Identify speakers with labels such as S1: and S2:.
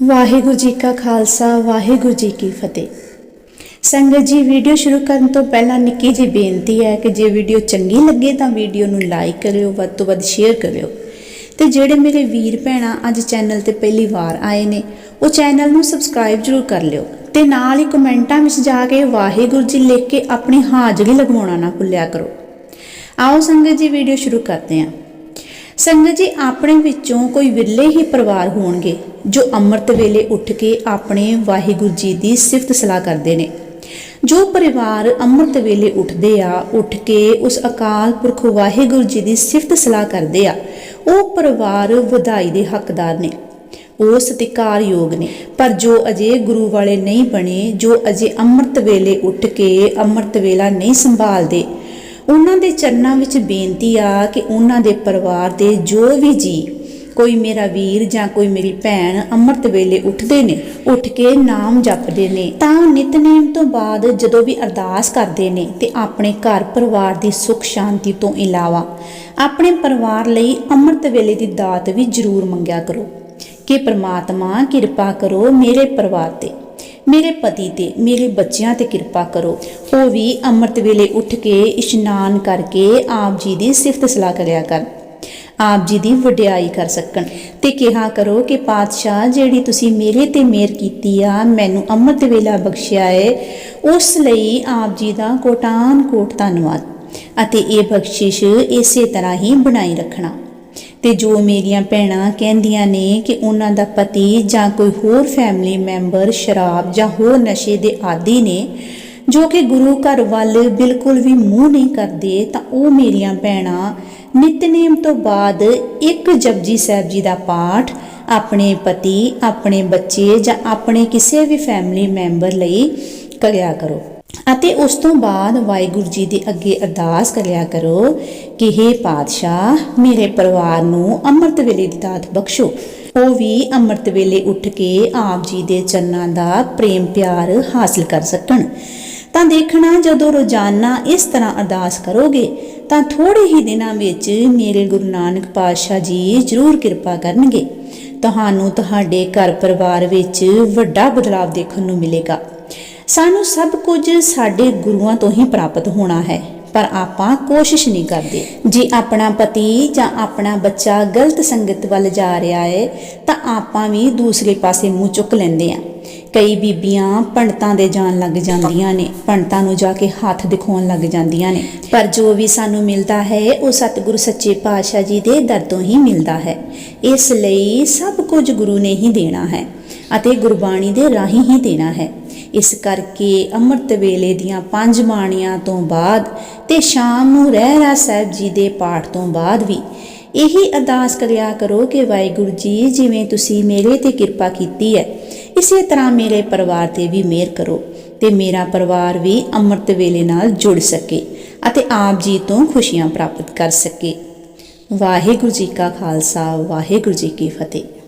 S1: ਵਾਹਿਗੁਰੂ ਜੀ ਕਾ ਖਾਲਸਾ, ਵਾਹਿਗੁਰੂ ਜੀ ਕੀ ਫਤਿਹ। ਸੰਗਤ ਜੀ, ਵੀਡੀਓ ਸ਼ੁਰੂ ਕਰਨ ਤੋਂ ਪਹਿਲਾਂ ਨਿੱਕੀ ਜਿਹੀ ਬੇਨਤੀ ਹੈ ਕਿ ਜੇ ਵੀਡੀਓ ਚੰਗੀ ਲੱਗੇ ਤਾਂ ਵੀਡੀਓ ਨੂੰ ਲਾਈਕ ਕਰਿਓ, ਵੱਧ ਤੋਂ ਵੱਧ ਸ਼ੇਅਰ ਕਰਿਓ। ਤੇ ਜਿਹੜੇ ਮੇਰੇ ਵੀਰ ਭੈਣਾਂ ਅੱਜ ਚੈਨਲ ਤੇ ਪਹਿਲੀ ਵਾਰ ਆਏ ਨੇ, ਉਹ ਚੈਨਲ ਨੂੰ ਸਬਸਕ੍ਰਾਈਬ ਜ਼ਰੂਰ ਕਰ ਲਿਓ ਤੇ ਨਾਲ ਹੀ ਕਮੈਂਟਾਂ ਵਿੱਚ ਜਾ ਕੇ ਵਾਹਿਗੁਰੂ ਜੀ ਲਿਖ ਕੇ ਆਪਣੀ ਹਾਜ਼ਰੀ ਲਗਵਾਉਣਾ ਨਾ ਭੁੱਲਿਆ ਕਰੋ। ਆਓ ਸੰਗਤ ਜੀ, ਵੀਡੀਓ ਸ਼ੁਰੂ ਕਰਦੇ ਹਾਂ। ਸੰਗਤ ਜੀ, ਆਪਣੇ ਵਿੱਚੋਂ ਕੋਈ ਵਿਰਲੇ ਹੀ ਪਰਿਵਾਰ ਹੋਣਗੇ, ਜੋ ਅੰਮ੍ਰਿਤ ਵੇਲੇ ਉੱਠ ਕੇ ਆਪਣੇ ਵਾਹਿਗੁਰੂ ਜੀ ਦੀ ਸਿਫਤ ਸਲਾਹ ਕਰਦੇ ਨੇ। ਜੋ ਪਰਿਵਾਰ ਅੰਮ੍ਰਿਤ ਵੇਲੇ ਉੱਠਦੇ ਆ, ਉੱਠ ਕੇ ਉਸ ਅਕਾਲ ਪੁਰਖ ਵਾਹਿਗੁਰੂ ਜੀ ਦੀ ਸਿਫਤ ਸਲਾਹ ਕਰਦੇ ਆ, ਉਹ ਪਰਿਵਾਰ ਵਧਾਈ ਦੇ ਹੱਕਦਾਰ ਨੇ। ਉਹ ਸਤਿਕਾਰਯੋਗ ਨੇ। ਪਰ ਜੋ ਅਜੇ ਗੁਰੂ ਵਾਲੇ ਨਹੀਂ ਬਣੇ, ਜੋ ਅਜੇ ਅੰਮ੍ਰਿਤ ਵੇਲੇ ਉੱਠ ਕੇ ਅੰਮ੍ਰਿਤ ਵੇਲਾ ਨਹੀਂ ਸੰਭਾਲਦੇ ਉਹਨਾਂ ਦੇ ਚਰਨਾਂ ਵਿੱਚ ਬੇਨਤੀ ਆ ਕਿ ਉਹਨਾਂ ਦੇ ਪਰਿਵਾਰ ਦੇ ਜੋ ਵੀ ਜੀ, ਕੋਈ ਮੇਰਾ ਵੀਰ ਜਾਂ ਕੋਈ ਮੇਰੀ ਭੈਣ ਅੰਮ੍ਰਿਤ ਵੇਲੇ ਉੱਠਦੇ ਨੇ, ਉੱਠ ਕੇ ਨਾਮ ਜਪਦੇ ਨੇ, ਤਾਂ ਨਿਤਨੇਮ ਤੋਂ ਬਾਅਦ ਜਦੋਂ ਵੀ ਅਰਦਾਸ ਕਰਦੇ ਨੇ ਤੇ ਆਪਣੇ ਘਰ ਪਰਿਵਾਰ ਦੀ ਸੁੱਖ ਸ਼ਾਂਤੀ ਤੋਂ ਇਲਾਵਾ ਆਪਣੇ ਪਰਿਵਾਰ ਲਈ ਅੰਮ੍ਰਿਤ ਵੇਲੇ ਦੀ ਦਾਤ ਵੀ ਜ਼ਰੂਰ ਮੰਗਿਆ ਕਰੋ। ਕਿ ਪ੍ਰਮਾਤਮਾ ਕਿਰਪਾ ਕਰੋ ਮੇਰੇ ਪਰਿਵਾਰ ਤੇ। ਮੇਰੇ ਪਤੀ ਤੇ ਮੇਰੇ ਬੱਚਿਆਂ ਤੇ ਕਿਰਪਾ ਕਰੋ। ਉਹ ਵੀ ਅੰਮ੍ਰਿਤ ਵੇਲੇ ਉੱਠ ਕੇ ਇਸ਼ਨਾਨ ਕਰਕੇ ਆਪ ਜੀ ਦੀ ਸਿਫਤ ਸਲਾਹ ਕਰਿਆ ਕਰਨ ਆਪ ਜੀ ਦੀ ਵਡਿਆਈ ਕਰ ਸਕਣ ਤੇ ਕਿਹਾ ਕਰੋ ਕਿ ਪਾਤਸ਼ਾਹ, ਜਿਹੜੀ ਤੁਸੀਂ ਮੇਰੇ ਤੇ ਮਿਹਰ ਕੀਤੀ ਆ, ਮੈਨੂੰ ਅੰਮ੍ਰਿਤ ਵੇਲਾ ਬਖਸ਼ਿਆ ਏ, ਉਸ ਲਈ ਆਪ ਜੀ ਦਾ ਕੋਟਾਨ ਕੋਟ ਧੰਨਵਾਦ ਅਤੇ ਇਹ ਬਖਸ਼ਿਸ਼ ਇਸੇ ਤਰ੍ਹਾਂ ਹੀ ਬਣਾਈ ਰੱਖਣਾ। ਤੇ ਜੋ ਮੇਰੀਆਂ ਭੈਣਾਂ ਕਹਿੰਦੀਆਂ ਨੇ ਕਿ ਉਹਨਾਂ ਦਾ ਪਤੀ ਜਾਂ ਕੋਈ ਹੋਰ ਫੈਮਿਲੀ ਮੈਂਬਰ ਸ਼ਰਾਬ ਜਾਂ ਹੋਰ ਨਸ਼ੇ ਦੇ ਆਦੀ ਨੇ, ਜੋ ਕਿ ਗੁਰੂ ਘਰ ਵੱਲ ਬਿਲਕੁਲ ਵੀ ਮੂੰਹ ਨਹੀਂ ਕਰਦੇ, ਤਾਂ ਉਹ ਮੇਰੀਆਂ ਭੈਣਾਂ ਨਿਤਨੇਮ ਤੋਂ ਬਾਅਦ ਇੱਕ ਜਪਜੀ ਸਾਹਿਬ ਜੀ ਦਾ ਪਾਠ ਆਪਣੇ ਪਤੀ, ਆਪਣੇ ਬੱਚੇ ਜਾਂ ਆਪਣੇ ਕਿਸੇ ਵੀ ਫੈਮਿਲੀ ਮੈਂਬਰ ਲਈ ਕਰਿਆ ਕਰੋ। ਅਤੇ ਉਸ ਤੋਂ ਬਾਅਦ ਵਾਹਿਗੁਰੂ ਜੀ ਦੇ ਅੱਗੇ ਅਰਦਾਸ ਕਰਿਆ ਕਰੋ ਕਿ हे ਪਾਤਸ਼ਾਹ, ਮੇਰੇ ਪਰਿਵਾਰ ਨੂੰ ਅੰਮ੍ਰਿਤ ਵੇਲੇ ਦੀ ਦਾਤ ਬਖਸ਼ੋ। ਉਹ ਵੀ ਅੰਮ੍ਰਿਤ ਵੇਲੇ ਉੱਠ ਕੇ ਆਪ ਜੀ ਦੇ ਚਰਨਾਂ ਦਾ ਪ੍ਰੇਮ ਪਿਆਰ ਹਾਸਲ ਕਰ ਸਕਣ। ਤਾਂ ਦੇਖਣਾ, ਜਦੋਂ ਰੋਜ਼ਾਨਾ ਇਸ ਤਰ੍ਹਾਂ ਅਰਦਾਸ ਕਰੋਗੇ, ਤਾਂ ਥੋੜੇ ਹੀ ਦਿਨਾਂ ਵਿੱਚ ਮੇਰੇ ਗੁਰੂ ਨਾਨਕ ਪਾਤਸ਼ਾਹ ਜੀ ਜ਼ਰੂਰ ਕਿਰਪਾ ਕਰਨਗੇ। ਤੁਹਾਨੂੰ ਤੁਹਾਡੇ ਘਰ ਪਰਿਵਾਰ ਵਿੱਚ ਵੱਡਾ ਬਦਲਾਅ ਦੇਖਣ ਨੂੰ ਮਿਲੇਗਾ। ਸਾਨੂੰ ਸਭ ਕੁਝ ਸਾਡੇ ਗੁਰੂਆਂ ਤੋਂ ਹੀ ਪ੍ਰਾਪਤ ਹੋਣਾ ਹੈ, ਪਰ ਆਪਾਂ ਕੋਸ਼ਿਸ਼ ਨਹੀਂ ਕਰਦੇ। ਜੇ ਆਪਣਾ ਪਤੀ ਜਾਂ ਆਪਣਾ ਬੱਚਾ ਗਲਤ ਸੰਗਤ ਵੱਲ ਜਾ ਰਿਹਾ ਹੈ, ਤਾਂ ਆਪਾਂ ਵੀ ਦੂਸਰੇ ਪਾਸੇ ਮੂੰਹ ਚੁੱਕ ਲੈਂਦੇ ਆ ਕਈ ਬੀਬੀਆਂ ਪੰਡਤਾਂ ਦੇ ਜਾਣ ਲੱਗ ਜਾਂਦੀਆਂ ਨੇ, ਪੰਡਤਾਂ ਨੂੰ ਜਾ ਕੇ ਹੱਥ ਦਿਖਾਉਣ ਲੱਗ ਜਾਂਦੀਆਂ ਨੇ। ਪਰ ਜੋ ਵੀ ਸਾਨੂੰ ਮਿਲਦਾ ਹੈ, ਉਹ ਸਤਿਗੁਰੂ ਸੱਚੇ ਪਾਤਸ਼ਾਹ ਜੀ ਦੇ ਦਰ ਤੋਂ ਹੀ ਮਿਲਦਾ ਹੈ। ਇਸ ਲਈ ਸਭ ਕੁਝ ਗੁਰੂ ਨੇ ਹੀ ਦੇਣਾ ਹੈ ਅਤੇ ਗੁਰਬਾਣੀ ਦੇ ਰਾਹੀਂ ਹੀ ਦੇਣਾ ਹੈ। ਇਸ ਕਰਕੇ ਅੰਮ੍ਰਿਤ ਵੇਲੇ ਦੀਆਂ ਪੰਜ ਬਾਣੀਆਂ ਤੋਂ ਬਾਅਦ ਤੇ ਸ਼ਾਮ ਨੂੰ ਰਹਿਰਾ ਸਾਹਿਬ ਜੀ ਦੇ ਪਾਠ ਤੋਂ ਬਾਅਦ ਵੀ ਇਹੀ ਅਰਦਾਸ ਕਰਿਆ ਕਰੋ ਕਿ ਵਾਹਿਗੁਰੂ ਜੀ, ਜਿਵੇਂ ਤੁਸੀਂ ਮੇਰੇ ਤੇ ਕਿਰਪਾ ਕੀਤੀ ਹੈ, ਇਸੇ ਤਰ੍ਹਾਂ ਮੇਰੇ ਪਰਿਵਾਰ ਤੇ ਵੀ ਮਿਹਰ ਕਰੋ ਤੇ ਮੇਰਾ ਪਰਿਵਾਰ ਵੀ ਅੰਮ੍ਰਿਤ ਵੇਲੇ ਨਾਲ ਜੁੜ ਸਕੇ ਅਤੇ ਆਪ ਜੀ ਤੋਂ ਖੁਸ਼ੀਆਂ ਪ੍ਰਾਪਤ ਕਰ ਸਕੇ। ਵਾਹਿਗੁਰੂ ਜੀ ਕਾ ਖਾਲਸਾ, ਵਾਹਿਗੁਰੂ ਜੀ ਕੀ ਫਤਿਹ।